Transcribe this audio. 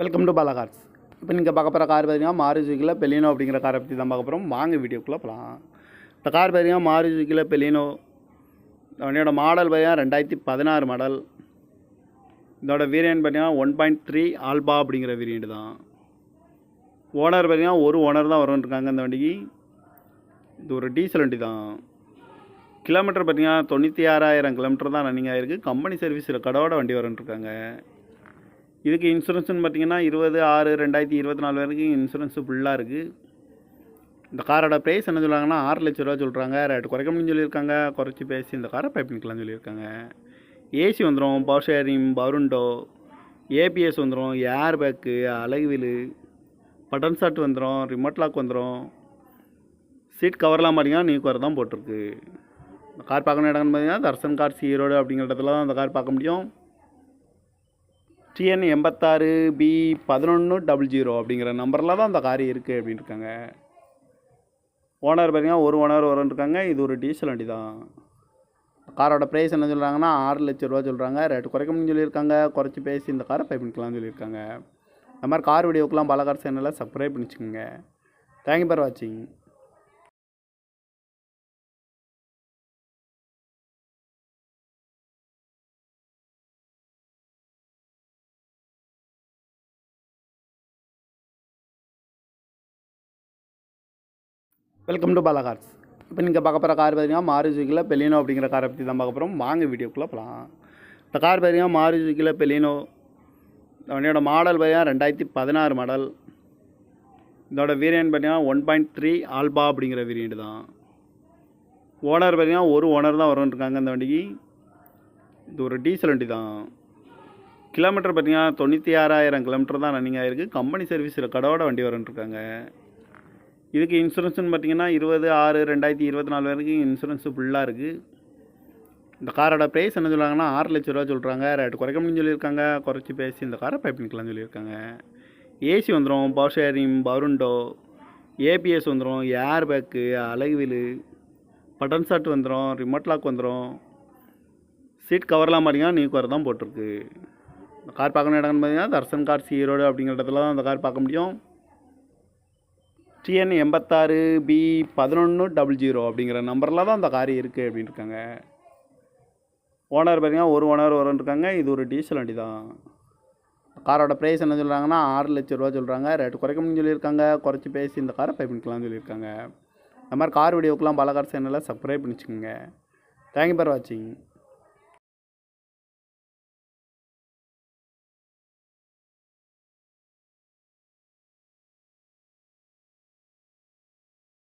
Welcome to Bala cars இப்போ நீங்கள் பார்க்க போகிற கார் பார்த்தீங்கன்னா மாருதி சுக்கில் பெலினோ அப்படிங்கிற காரை பற்றி தான் பார்க்க போகிறோம் வாங்க வீடியோக்குள்ளே போகலாம் இந்த கார் பார்த்தீங்கன்னா மாருதி சுக்கில் பெலினோ வண்டியோட மாடல் பார்த்தீங்கன்னா ரெண்டாயிரத்தி பதினாறு மாடல் இதோட வேரியன்ட் பார்த்தீங்கன்னா ஒன் பாயிண்ட் த்ரீ ஆல்பா அப்படிங்கிற வேரியண்ட் தான். ஓனர் பார்த்தீங்கன்னா ஒரு ஓனர் தான் வரும்னு இந்த வண்டிக்கு. இது ஒரு டீசல் வண்டி தான். கிலோமீட்டர் பார்த்தீங்கன்னா தொண்ணூற்றி ஆறாயிரம் கிலோமீட்டர் தான் ரன்னிங் ஆகிருக்கு கம்பெனி சர்வீஸில் கடவோட வண்டி வரும்னு இதுக்கு இன்சூரன்ஸ்னு பார்த்தீங்கன்னா இருபது ஆறு ரெண்டாயிரத்தி இருபத்தி நாலு வரைக்கும் இன்சூரன்ஸு ஃபுல்லாக இருக்குது இந்த காரோட ப்ரைஸ் என்ன சொல்கிறாங்கன்னா ஆறு லட்ச ரூபா சொல்கிறாங்க ரேட்டு குறைக்க முடியும்னு சொல்லியிருக்காங்க. குறைச்சி பேசி இந்த காரை பை பண்ணிக்கலாம்னு சொல்லியிருக்காங்க. ஏசி வந்துடும் பவர் ஷேரிங் பவருண்டோ ஏபிஎஸ் வந்துடும் ஏர் பேக்கு அழகுவிலு பட்டன் ஷாட் வந்துடும் ரிமோட் லாக் வந்துடும் சீட் கவர்லாம் பார்த்தீங்கன்னா நியூ கவர் தான் போட்டிருக்கு. இந்த கார் பார்க்கணும் இடம்னு பார்த்தீங்கன்னா தர்சன் கார்ஸ் ஈரோடு அப்படிங்கிற இடத்துல தான் அந்த கார் பார்க்க முடியும். டிஎன் எண்பத்தாறு பி பதினொன்று டபுள் ஜீரோ அப்படிங்கிற நம்பரில் தான் அந்த கார் இருக்குது அப்படின்னு இருக்காங்க ஓனர் பார்த்தீங்கன்னா ஒரு ஓனர் வரும்னு இருக்காங்க இது ஒரு டீசல் வண்டி தான். காரோட ப்ரைஸ் என்ன சொல்கிறாங்கன்னா ஆறு லட்ச ரூபா சொல்கிறாங்க ரேட்டு குறைக்க சொல்லியிருக்காங்க. குறைச்சி பேசி இந்த காரை பை பண்ணிக்கலாம்னு சொல்லியிருக்காங்க. இந்த மாதிரி கார் வீடியோக்கெலாம் பல கார் சேனலில் சப்ஸ்கிரைப் பண்ணிச்சுக்கோங்க. தேங்க்யூ ஃபார் வாட்சிங் வெல்கம் டு பாலா கார்ஸ் இப்போ நீங்கள் பார்க்க போகிற கார் பார்த்தீங்கன்னா மாருதி பெலினோ அப்படிங்கிற காரை பற்றி தான் பார்க்க போகிறோம் வாங்க வீடியோக்குள்ளே போகலாம் இந்த கார் பார்த்தீங்கன்னா மாருதி சுக்கில் பெலினோ இந்த வண்டியோட மாடல் பார்த்தீங்கன்னா ரெண்டாயிரத்தி பதினாறு மாடல் இதோட வேரியன்ட் பார்த்தீங்கன்னா ஒன் பாயிண்ட் த்ரீ ஆல்பா அப்படிங்கிற வேரியண்ட் தான். ஓனர் பார்த்தீங்கன்னா ஒரு ஓனர் தான் வரும்னு இருக்காங்க இந்த வண்டிக்கு. இது ஒரு டீசல் வண்டி தான். கிலோமீட்டர் பார்த்தீங்கன்னா தொண்ணூற்றி ஆறாயிரம் கிலோமீட்டர் தான் ரன்னிங் ஆகிருக்கு கம்பெனி சர்வீஸில் கடவோட வண்டி வரும்னு இதுக்கு இன்சூரன்ஸ்னு பார்த்தீங்கன்னா இருபது ஆறு ரெண்டாயிரத்தி இருபத்தி நாலு வரைக்கும் இன்சூரன்ஸ் ஃபுல்லாக இருக்குது இந்த காரோட ப்ரைஸ் என்ன சொல்கிறாங்கன்னா ஆறு லட்ச ரூபா சொல்கிறாங்க ரேட்டு குறைக்க முடியும்னு சொல்லியிருக்காங்க. குறைச்சி பேசி இந்த காரை பை பண்ணிக்கலாம் சொல்லியிருக்காங்க. ஏசி வந்துடும் பவர் ஷேரிங் பவருண்டோ ஏபிஎஸ் வந்துடும் ஏர் பேக்கு அழகுவில் பட்டன் ஷாட் வந்துடும் ரிமோட் லாக் வந்துடும் சீட் கவர்லாம் பார்த்தீங்கன்னா நியூ கவர் தான் போட்டிருக்கு. இந்த கார் பார்க்கணும் இடம்னு பார்த்தீங்கன்னா தர்சன் கார்ஸ் ஈரோடு அப்படிங்கிற இடத்துல தான் அந்த கார் பார்க்க முடியும். டிஎன் எண்பத்தாறு பி பதினொன்று டபுள் ஜீரோ அப்படிங்கிற நம்பரில் தான் அந்த காரி இருக்குது அப்படின்னு இருக்காங்க ஓனர் பார்த்தீங்கன்னா ஒரு ஓனர் வரும்னு இருக்காங்க இது ஒரு டீசல் வண்டி தான். காரோட ப்ரைஸ் என்ன சொல்கிறாங்கன்னா ஆறு லட்ச ரூபா சொல்கிறாங்க ரேட்டு குறைக்க சொல்லியிருக்காங்க. குறைச்சி பேசி இந்த காரை பை பண்ணிக்கலாம்னு சொல்லியிருக்காங்க. இந்த மாதிரி கார் வீடியோக்கெலாம் பல கார் சேனலில் சப்ஸ்கிரைப் பண்ணிச்சுக்கோங்க. தேங்க்யூ ஃபார் வாட்சிங்